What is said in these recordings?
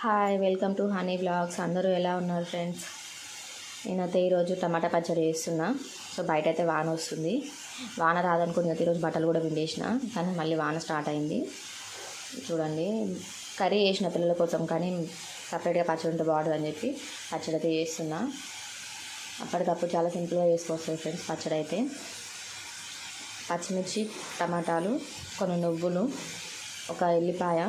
Hi welcome to honey blogs అందరూ ఎలా ఉన్నారు ఫ్రెండ్స్ నేనైతే ఈరోజు టమాటా పచ్చడి చేస్తున్నా. సో బయట అయితే వాన వస్తుంది. వాన రాదనుకుని అయితే ఈరోజు బట్టలు కూడా పిండేసిన కానీ మళ్ళీ వాన స్టార్ట్ అయింది. చూడండి కర్రీ చేసిన పిల్లల కోసం కానీ సపరేట్గా పచ్చడి ఉంటే బాగుంటుందని చెప్పి పచ్చడి అయితే చేస్తున్నా. అప్పటికప్పుడు చాలా సింపుల్గా చేసుకోవచ్చు ఫ్రెండ్స్ పచ్చడి అయితే. పచ్చిమిర్చి టమాటాలు కొన్ని నువ్వులు ఒక ఎల్లిపాయ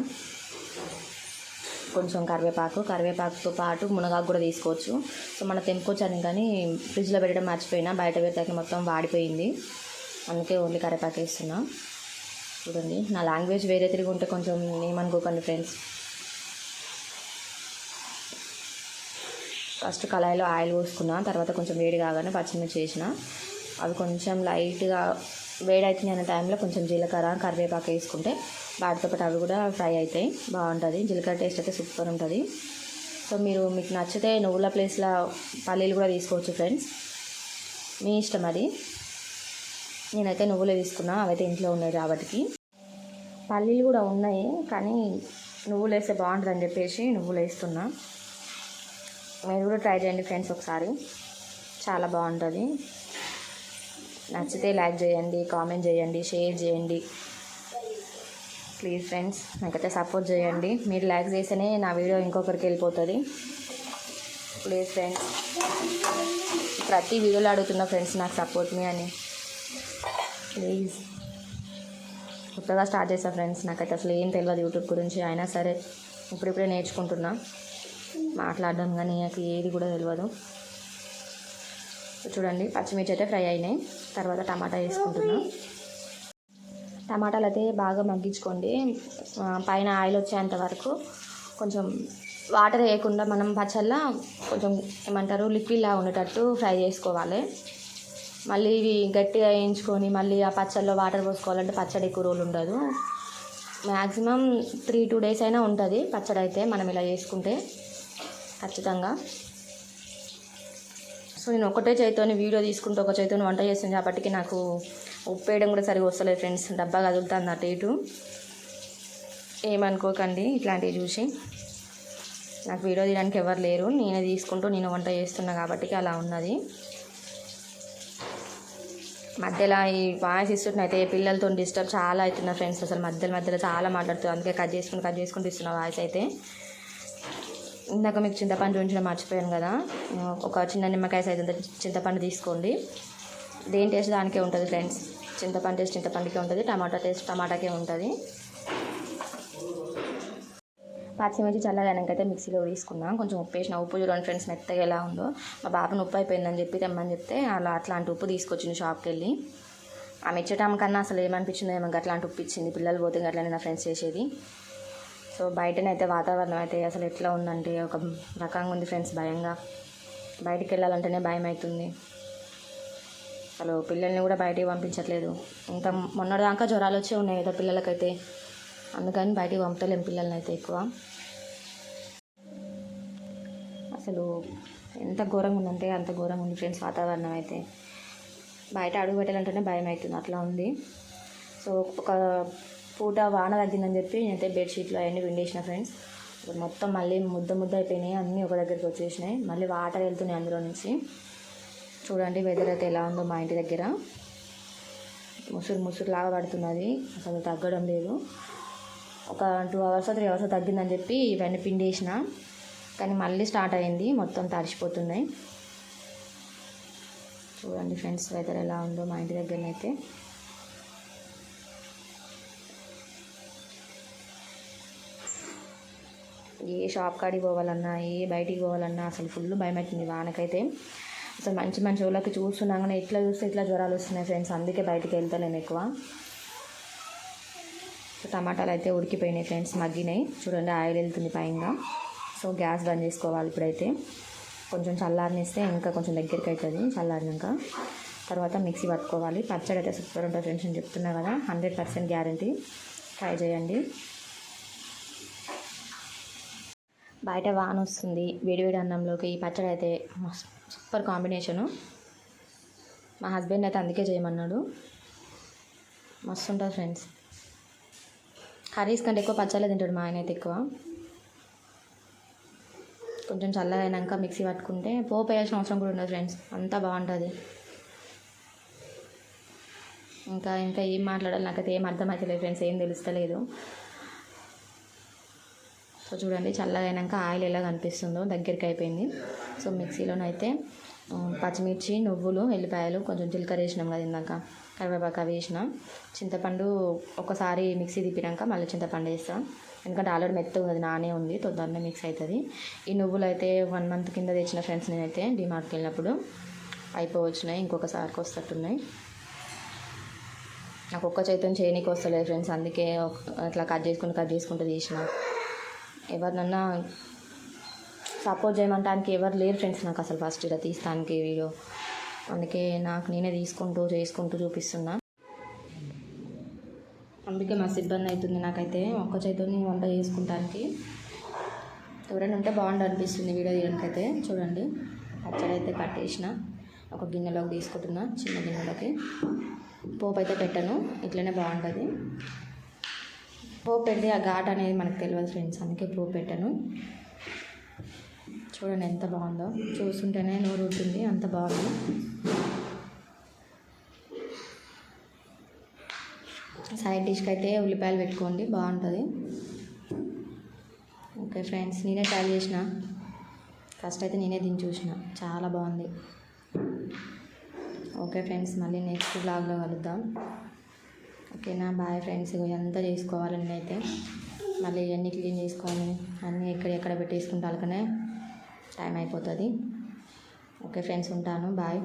కొంచెం కరివేపాకు కరివేపాకుతో పాటు మునగాకు కూడా తీసుకోవచ్చు. సో మనం తెంపుకొచ్చాను కానీ ఫ్రిడ్జ్లో పెట్టడం మర్చిపోయినా బయట పెడితే మొత్తం వాడిపోయింది. అందుకే ఓన్లీ కరివేపాకు వేస్తున్నా. చూడండి నా లాంగ్వేజ్ వేరే తిరిగి ఉంటే కొంచెం ఏమనుకోకండి ఫ్రెండ్స్. ఫస్ట్ కళాయిలో ఆయిల్ పోసుకున్నా తర్వాత కొంచెం వేడి కాగానే పచ్చిమిర్చి వేసిన. అవి కొంచెం లైట్గా వేడైతుంది అనే టైంలో కొంచెం జీలకర్ర కరివేపాకు వేసుకుంటే వాటితో పాటు అవి కూడా ఫ్రై అవుతాయి బాగుంటుంది. జీలకర్ర టేస్ట్ అయితే సూపర్ ఉంటుంది. సో మీరు మీకు నచ్చితే నువ్వుల ప్లేస్లో పల్లీలు కూడా తీసుకోవచ్చు ఫ్రెండ్స్ మీ ఇష్టం అది. నేనైతే నువ్వులే తీసుకున్నా అవైతే ఇంట్లో ఉన్నాయి కాబట్టి. పల్లీలు కూడా ఉన్నాయి కానీ నువ్వులు వేస్తే బాగుంటుందని చెప్పేసి నువ్వులు వేస్తున్నా. మీరు కూడా ట్రై చేయండి ఫ్రెండ్స్ ఒకసారి. చాలా బాగుంటుంది. నచ్చితే లైక్ చేయండి కామెంట్ చేయండి షేర్ చేయండి. ప్లీజ్ ఫ్రెండ్స్ నాకైతే సపోర్ట్ చేయండి. మీరు లైక్ చేస్తేనే నా వీడియో ఇంకొకరికి వెళ్ళిపోతుంది. ప్లీజ్ ఫ్రెండ్స్ ప్రతి వీడియోలో అడుగుతున్న ఫ్రెండ్స్ నాకు సపోర్ట్ మీ అని. ప్లీజ్ కొత్తగా స్టార్ట్ చేసా ఫ్రెండ్స్ నాకైతే అసలు ఏం తెలియదు యూట్యూబ్ గురించి. అయినా సరే ఇప్పుడిప్పుడే నేర్చుకుంటున్నా. మాట్లాడడం కానీ నాకు ఏది కూడా తెలియదు చూడండి పచ్చిమిర్చి అయితే ఫ్రై అయినాయి. తర్వాత టమాటా వేసుకుంటున్నా. టమాటాలు అయితే బాగా మగ్గించుకోండి. పైన ఆయిల్ వచ్చేంత వరకు కొంచెం వాటర్ వేయకుండా మనం పచ్చళ్ళ కొంచెం ఏమంటారు లిక్విడ్లా ఉండేటట్టు ఫ్రై చేసుకోవాలి. మళ్ళీ ఇవి గట్టిగా వేయించుకొని మళ్ళీ ఆ పచ్చళ్ళలో వాటర్ పోసుకోవాలంటే పచ్చడి ఎక్కువ రోజులు ఉండదు. మ్యాక్సిమం త్రీ టూ డేస్ అయినా ఉంటుంది పచ్చడి అయితే మనం ఇలా చేసుకుంటే. ఖచ్చితంగా. సో నేను ఒకటే చేతితోని వీడియో తీసుకుంటూ ఒక చేతితో వంట చేస్తాను కాబట్టి నాకు ఉప్పు వేయడం కూడా సరిగా వస్తలేదు ఫ్రెండ్స్. డబ్బా కదులుతుంది అటు ఇటు. ఏమనుకోకండి ఇట్లాంటివి చూసి. నాకు వీడియో తీయడానికి ఎవరు లేరు. నేనే తీసుకుంటూ నేను వంట చేస్తున్నా కాబట్టి అలా ఉన్నది. మధ్యలో ఈ వాయిస్ ఇస్తున్నైతే అయితే పిల్లలతో డిస్టర్బ్ చాలా అవుతున్నా ఫ్రెండ్స్. అసలు మధ్యలో మధ్యలో చాలా మాట్లాడుతుంది అందుకే కట్ చేసుకుని కట్ చేసుకుంటూ ఇస్తున్నా వాయిస్ అయితే. ఇందాక మీకు చింతపండు ఉంచడం మర్చిపోయాను కదా. ఒక చిన్న నిమ్మకాయ సైజు చింతపండు తీసుకోండి. దేని టేస్ట్ దానికే ఉంటుంది ఫ్రెండ్స్. చింతపండు టేస్ట్ చింతపండుకే ఉంటుంది టమాటా టేస్ట్ టమాటాకే ఉంటుంది. పచ్చిమిర్చి చల్లగానకైతే మిక్సీలో తీసుకున్నాం కొంచెం ఉప్పు వేసిన ఉప్పు చూడండి ఫ్రెండ్స్ మెత్తగా ఎలా ఉందో. మా బాబుని ఉప్పు అయిపోయిందని చెప్పి తెమ్మని చెప్తే అలా అట్లాంటి ఉప్పు తీసుకొచ్చింది షాప్కి వెళ్ళి ఆమె ఇచ్చటం కన్నా అసలు ఏమనిపించిందో ఏమో అట్లాంటి ఉప్పు ఇచ్చింది. పిల్లలు పోతే అట్లనే నా ఫ్రెండ్స్ చేసేది. సో బయటనైతే వాతావరణం అయితే అసలు ఎట్లా ఉందంటే ఒక రకంగా ఉంది ఫ్రెండ్స్ భయంగా. బయటికి వెళ్ళాలంటేనే భయం అవుతుంది అసలు పిల్లల్ని కూడా బయటికి పంపించట్లేదు. ఇంత మొన్నటిదాకా జ్వరాలు వచ్చే ఉన్నాయి కదా పిల్లలకైతే. అందుకని బయటికి పంపలేము పిల్లల్ని అయితే ఎక్కువ. అసలు ఎంత ఘోరంగా ఉందంటే అంత ఘోరంగా ఉంది ఫ్రెండ్స్ వాతావరణం అయితే బయట అడుగు పెట్టాలంటేనే భయం అవుతుంది అట్లా ఉంది. సో ఒక పూట వాన తగ్గిందని చెప్పి నేనైతే బెడ్షీట్లు అవన్నీ విండేసిన ఫ్రెండ్స్ ఇప్పుడు మొత్తం మళ్ళీ ముద్ద ముద్ద అయిపోయినాయి అన్నీ ఒక దగ్గరికి వచ్చేసినాయి. మళ్ళీ వాటర్ వెళ్తున్నాయి అందులో నుంచి. చూడండి వెదర్ అయితే ఎలా ఉందో మా ఇంటి దగ్గర. ముసురు ముసురు లాగా పడుతున్నది అసలు తగ్గడం లేదు. ఒక టూ అవర్స్ త్రీ అవర్స్ తగ్గిందని చెప్పి ఇవన్నీ పిండేసిన. కానీ మళ్ళీ స్టార్ట్ అయింది మొత్తం తడిసిపోతున్నాయి. చూడండి ఫ్రెండ్స్ వెదర్ ఎలా ఉందో మా ఇంటి దగ్గరనైతే. ఏ షాప్ కాడికి పోవాలన్నా ఏ బయటికి పోవాలన్నా అసలు ఫుల్ భయం వానకైతే. అసలు మంచి మంచి వాళ్ళకి చూస్తున్నాగానే ఎట్లా చూస్తే ఇట్లా జ్వరాలు వస్తున్నాయి ఫ్రెండ్స్ అందుకే బయటికి వెళ్తలేను ఎక్కువ. టమాటాలు అయితే ఉడికిపోయినాయి ఫ్రెండ్స్ మగ్గినాయి. చూడండి ఆయిల్ వెళ్తుంది పైన సో గ్యాస్ బంద్ చేసుకోవాలి ఇప్పుడైతే. కొంచెం చల్లారనిస్తే ఇంకా కొంచెం దగ్గరికి అవుతుంది చల్లారినాక. తర్వాత మిక్సీ పట్టుకోవాలి. పచ్చడి అయితే సూపర్ ఉంటుంది ఫ్రెండ్స్ నేను చెప్తున్నా కదా. హండ్రెడ్ పర్సెంట్ గ్యారంటీ ట్రై చేయండి. బయట వాన వస్తుంది వేడివేడి అన్నంలోకి ఈ పచ్చడి అయితే సూపర్ కాంబినేషను. మా హస్బెండ్ అయితే అందుకే చేయమన్నాడు. మస్తు ఉంటుంది ఫ్రెండ్స్. కర్రీస్ కంటే ఎక్కువ పచ్చళ్ళే తింటాడు మా ఆయన అయితే ఎక్కువ. కొంచెం చల్లగా మిక్సీ పట్టుకుంటే పోపు వేయాల్సిన అవసరం కూడా ఉండదు ఫ్రెండ్స్. అంతా బాగుంటుంది. ఇంకా ఇంకా ఏం మాట్లాడాలి నాకైతే ఏం అర్థమవుతలేదు ఫ్రెండ్స్ ఏం తెలుస్తలేదు. సో చూడండి చల్లగా అయినాక ఆయిల్ ఎలా కనిపిస్తుందో దగ్గరికి అయిపోయింది. సో మిక్సీలోనైతే పచ్చిమిర్చి నువ్వులు ఎల్లిపాయలు కొంచెం జీలకర్ర వేసినాం కదా ఇందాక. కరివేపాకు అవి వేసిన. చింతపండు ఒకసారి మిక్సీ తిప్పినాక మళ్ళీ చింతపండు వేస్తాం. ఎందుకంటే ఆల్రెడీ మెత్తగా ఉంది నానే ఉంది తొందరనే మిక్స్ అవుతుంది ఈ నువ్వులు అయితే వన్ మంత్ కింద తెచ్చిన ఫ్రెండ్స్ నేనైతే డిమార్ట్కి వెళ్ళినప్పుడు అయిపోవచ్చినాయి ఇంకొకసారికి వస్తట్టున్నాయి. నాకు ఒక్క చేతితో చేయనీకి వస్తలేదు ఫ్రెండ్స్ అందుకే అట్లా కట్ చేసుకుని కట్ చేసుకుంటూ తీసిన ఎవరినన్నా సపోర్ట్ చేయమంటానికి ఎవరు లేరు ఫ్రెండ్స్ నాకు అసలు ఫస్ట్ ఇలా తీస్తానికి వీడియో. అందుకే నాకు నేనే తీసుకుంటూ చేసుకుంటూ చూపిస్తున్నా. అందుకే మస్తు ఇబ్బంది అవుతుంది నాకైతే ఒక్క చేతితో వంట చేసుకుంటానికి. ఎవరైనా ఉంటే బాగుండు అనిపిస్తుంది వీడియో తీయడానికైతే. అయితే చూడండి. పచ్చడి అయితే కట్టేసిన. ఒక గిన్నెలోకి తీసుకుంటున్నా చిన్న గిన్నెలోకి. పోపు అయితే పెట్టను ఇట్లనే బాగుంటుంది పోపు పెట్టి ఆ ఘాట్ అనేది మనకు తెలియదు ఫ్రెండ్స్ అందుకే పోపు పెట్టాను. చూడండి ఎంత బాగుందో. చూస్తుంటేనే నోరు ఉంటుంది అంత బాగుంది. సైడ్ డిష్కి అయితే ఉల్లిపాయలు పెట్టుకోండి. బాగుంటుంది. ఓకే ఫ్రెండ్స్ నేనే ట్రై చేసిన. ఫస్ట్ అయితే నేనే దీన్ని చూసిన. చాలా బాగుంది. ఓకే ఫ్రెండ్స్ మళ్ళీ నెక్స్ట్ బ్లాగ్లో కలుద్దాం. ఓకేనా? Bye friends. ఇదంతా చేసుకోవాలి నేనైతే మళ్ళీ ఇవన్నీ క్లీన్ చేసుకొని అన్నీ ఎక్కడ ఎక్కడ పెట్టేసుకుంటే టైం అయిపోతుంది. ఓకే ఫ్రెండ్స్ ఉంటాను. బాయ్.